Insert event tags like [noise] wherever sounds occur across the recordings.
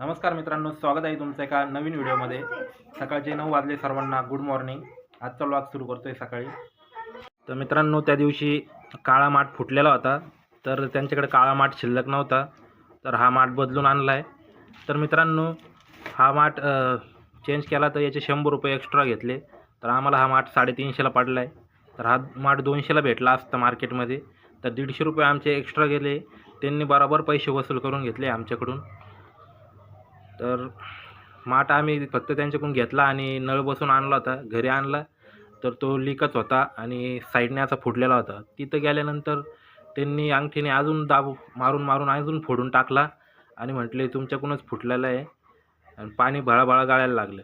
नमस्कार मित्रांनो स्वागत आहे तुमचं एका नवीन व्हिडिओमध्ये. सकाळचे नऊ वाजले सर्वांना गुड मॉर्निंग आजचा व्लॉग सुरू करतोय सकाळी. तर मित्रांनो त्या दिवशी काळा माठ फुटलेला होता. तर त्यांच्याकडे काळा माठ शिल्लक नव्हता. तर हा माठ बदलून आणला आहे तर मित्रांनो हा माठ चेंज केला तर याचे शंभर रुपये एक्स्ट्रा घेतले. तर आम्हाला हा माठ साडेतीनशेला पडला आहे तर हा माठ दोनशेला भेटला असता मार्केटमध्ये तर दीडशे रुपये आमचे एक्स्ट्रा गेले. त्यांनी बरोबर पैसे वसूल करून घेतले आमच्याकडून. तर माठ आम्ही फक्त त्यांच्याकडून घेतला आणि नळ बसून आणला होता घरी आणला. तर तो लीकच होता आणि साईडने असा फुटलेला होता. तिथं गेल्यानंतर त्यांनी अंगठीने अजून दाब मारून मारून अजून फोडून टाकला आणि म्हटले तुमच्याकडूनच फुटलेलं आहे. आणि पाणी भळाभळा गाळायला लागलं.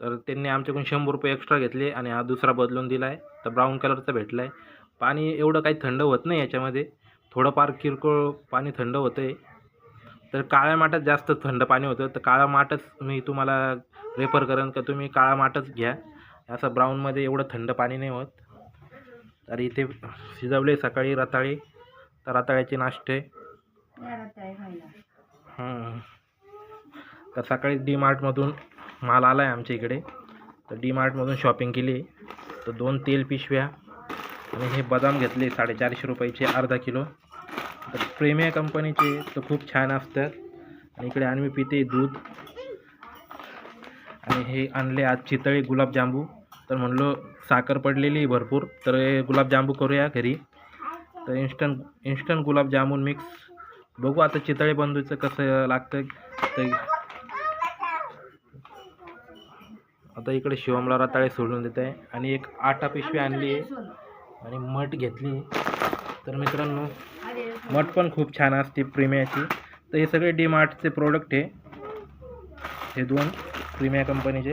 तर त्यांनी आमच्याकडून शंभर रुपये एक्स्ट्रा घेतले आणि हा दुसरा बदलून दिला आहे तर ब्राऊन कलरचा भेटला आहे पाणी एवढं काही थंड होत नाही याच्यामध्ये. थोडंफार किरकोळ पाणी थंड होतं आहे तर काळ्या माठात जास्त थंड पाणी होतं. तर काळा माठच मी तुम्हाला रेफर करेन का तुम्ही काळा माठच घ्या. असं ब्राऊनमध्ये एवढं थंड पाणी नाही होत. तर इथे शिजवले सकाळी रताळी. तर रताळ्याचे नाश्ते. हं. तर सकाळी डी मार्टमधून माल आला आहे आमच्या इकडे. तर डी मार्टमधून शॉपिंग केली. तर दोन तेल पिशव्या. आणि हे बदाम घेतले साडेचारशे रुपयाचे अर्धा किलो. तर प्रेमिया कंपनीचे तर खूप छान असतात. आणि इकडे आम्ही मी पिते दूध. आणि हे आणले आज चितळी गुलाबजांबू तर म्हणलो साखर पडलेली आहे भरपूर. तर हे गुलाबजांबू करूया घरी. तर इन्स्टंट इन्स्टंट गुलाबजामुन मिक्स बघू आता चितळे बंधूचं कसं लागतं तर आता इकडे शिवमला रताळे सोडून देत आहे आणि एक आटा पिशवी आणली आहे. आणि मठ घेतली तर मित्रांनो मठ पण खूप छान असते प्रीमियाची. तर हे सगळे डी मार्टचे प्रोडक्ट आहे. हे दोन प्रीमिया कंपनीचे.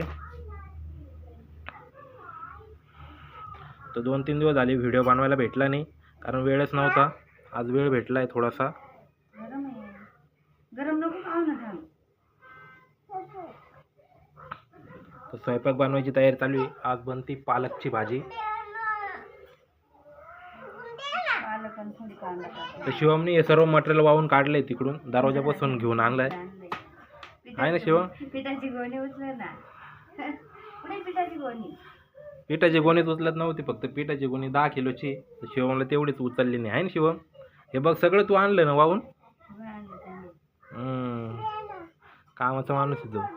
तर दोन तीन दिवस झाले व्हिडिओ बनवायला भेटला नाही कारण वेळच नव्हता. आज वेळ भेटला आहे थोडासा. तर स्वयंपाक बनवायची तयारी चालू आहे. आज बनती पालकची भाजी पालक आणि थोडी कांदा टाक. तर शिवमने हे सर्व मटेरियल वाहून काढलंय तिकडून. दरवाजापासून घेऊन आणलंय. आहे ना शिवम? पिठाची गोणी उचल ना [laughs] कुठे पिठाची गोणी? पिठाची गोणीच उचलत नव्हती फक्त पिठाची गोणी दहा किलोची. तर शिवमला तेवढीच उचलली नाही. आहे ना शिवम? हे बघ सगळं तू आणलं ना वाहून. कामाचा माणूस आहे तो. नाही.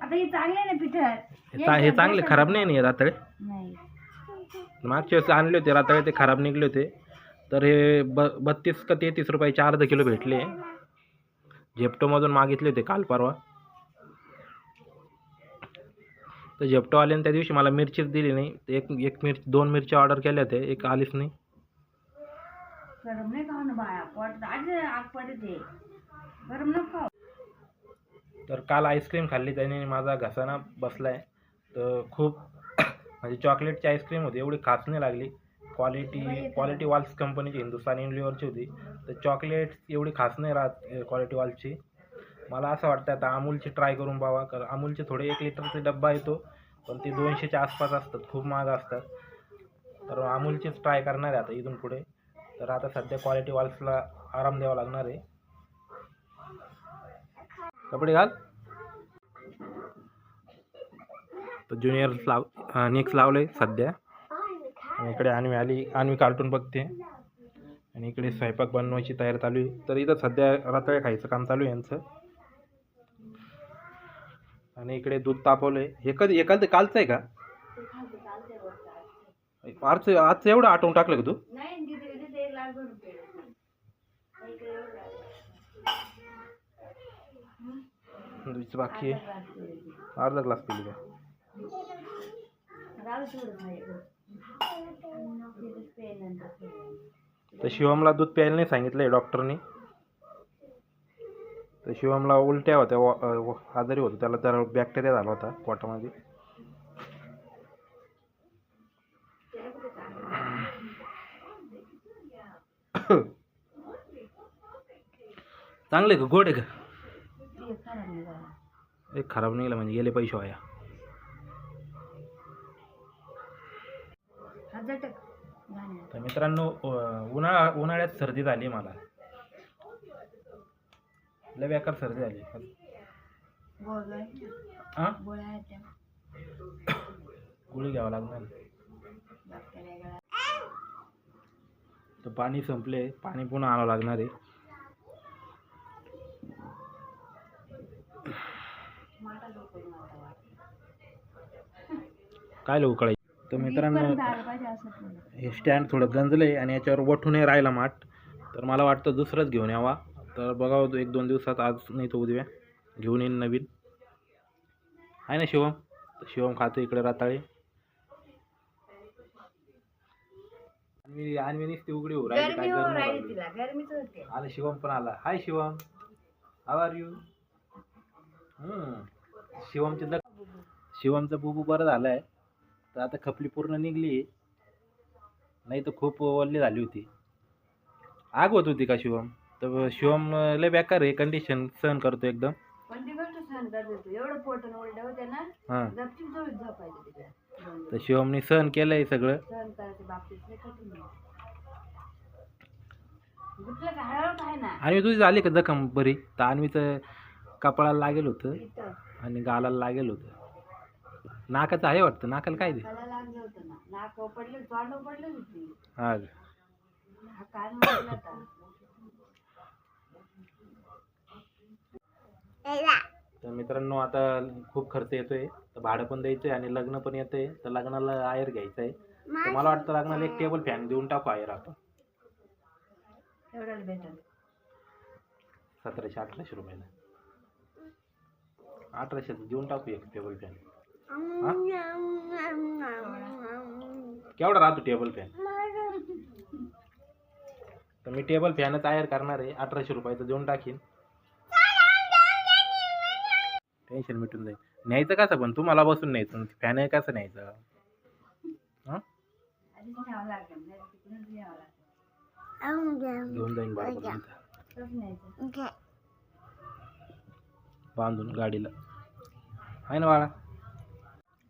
आता हे चांगले ना पिठर हे चा हे चांगले खराब नाही ना हे रातळे? नाही. मागच्या वेळेस आणले होते रातळे ते खराब निघले होते. तर हे ब बत्तीस का तेहतीस रुपयाचे अर्धा किलो भेटले. झेप्टोमधून मागितले होते काल परवा. तर झेप्टोवाल्याने त्या दिवशी मला मिरचीच दिली नाही. ते एक एक मिरची दोन मिरची ऑर्डर केल्या होत्या एक आलीच नाही. तर काल आईस्क्रीम खाल्ली त्याने माझा घसाना बसलाय. तर खूप म्हणजे चॉकलेटची आईस्क्रीम होती एवढी खास नाही लागली. क्वालिटी क्वालिटी वॉल्स कंपनीची हिंदुस्तान युनिलिव्हरची होती. तर चॉकलेट एवढी खास नाही राहत क्वालिटी वॉल्सची मला असं वाटतं आता अमूलची ट्राय करून पाहावा कारण अमूलचे थोडे एक लिटरचा डब्बा येतो पण ते दोनशेच्या आसपास असतात खूप महाग असतात. तर अमूलचीच ट्राय करणार आहे आता इथून पुढे. तर आता सध्या क्वालिटी वॉल्सला आराम द्यावा लागणार आहे. कपडे घाल. तर ज्युनियर लाव नेक्स्ट आहे सध्या. आणि इकडे आणवी आली आणवी कार्टून बघते. आणि इकडे स्वयंपाक बनवायची तयारी चालू आहे. तर इथं सध्या रताळे खायचं काम चालू आहे यांचं. आणि इकडे दूध तापवलं आहे हे कधी हे कालचं आहे का? आजचं आजचं एवढं आटवून टाकलं का तू? दूधचं बाकी आहे. अर्धा ग्लास पिली का? तर शिवमला दूध प्यायला नाही सांगितलं आहे डॉक्टरनी. तर शिवमला उलट्या होत्या आजारी होतो. त्याला जरा बॅक्टेरिया झाला होता पोटामध्ये. चांगले का? गोड आहे का? खराब नाही एक खराब निघाला म्हणजे गेले पैसे वाया. झटक तर मित्रांनो अं, उन्हाळा उन्हाळ्यात सर्दी झाली मला. लय बेकार सर्दी झाली. हां गोळ्या त्या गोळी घ्यावं लागणार. तर पाणी संपले. पाणी पुन्हा आणावं लागणार आहे. माटा डोकं काय लोक कळायचं तर मित्रांनो. हे स्टँड थोडं गंजलं आहे आणि याच्यावर वठूनही राहिला माठ. तर मला वाटतं दुसरंच घेऊन यावा. तर बघावं एक दोन दिवसात आज नाही तो उद्या. घेऊन येईन नवीन. आहे ना शिवम? शिवम खातो इकडे रताळे. आणि आणि नुसती उघडी हो राहिली आला शिवम पण आला. Hi Shivam. How are you शिवमचे शिवमचं बुबू बरं झालं आहे तर आता खपली पूर्ण निघली. नाही तर खूप ओल्ली झाली होती. आग होत होती का शिवम? तर शिवम लय बेकार आहे. कंडिशन सहन करतो एकदम. पण ती गोष्ट सहन करत होती एवढं पोटन उलट होते ना हां. गपचीप जवळ झोपायचं तिकडे दोन तर दिवस. शिवमने सहन केलं आहे सगळं. सहन करायच्या बाबतीत लय कठीण आहे. गुटलं का? हळूहळू आहे ना. आणि तुझी झाली का जखम बरी? तर अन्वीचं कपाळाला लागेल होतं इथं. आणि गालाला लागेल होतं. नाकाचं आहे वाटतं. नाकाला काय दे त्याला लागलं होतं ना. नाक पडलं तोंड पडलं होती. हा हा कान वाजला होता. तर मित्रांनो आता खूप खर्च येतोय. तर भाडं पण द्यायचंय आणि लग्न पण येतंय. तर लग्नाला आयर घ्यायचं आहे तर मला वाटतं लग्नाला एक टेबल फॅन देऊन टाकू आयर आपण. एवढ्याला भेटल. सतराशे अठराशे रुपयाला. अठराशे देऊन टाकू एक टेबल फॅन केवढा राहतो टेबल फॅन तर मी टेबल फॅन तयार करणार आहे. अठराशे रुपयाचं देऊन टाकीन. टेन्शन मिटून जाईल. न्यायचं कसं पण? तुम्हाला बसून न्यायचं. फॅन आहे कसं न्यायचं? घेऊन जाईन बरोबर बांधून गाडीला. आहे ना बाळा.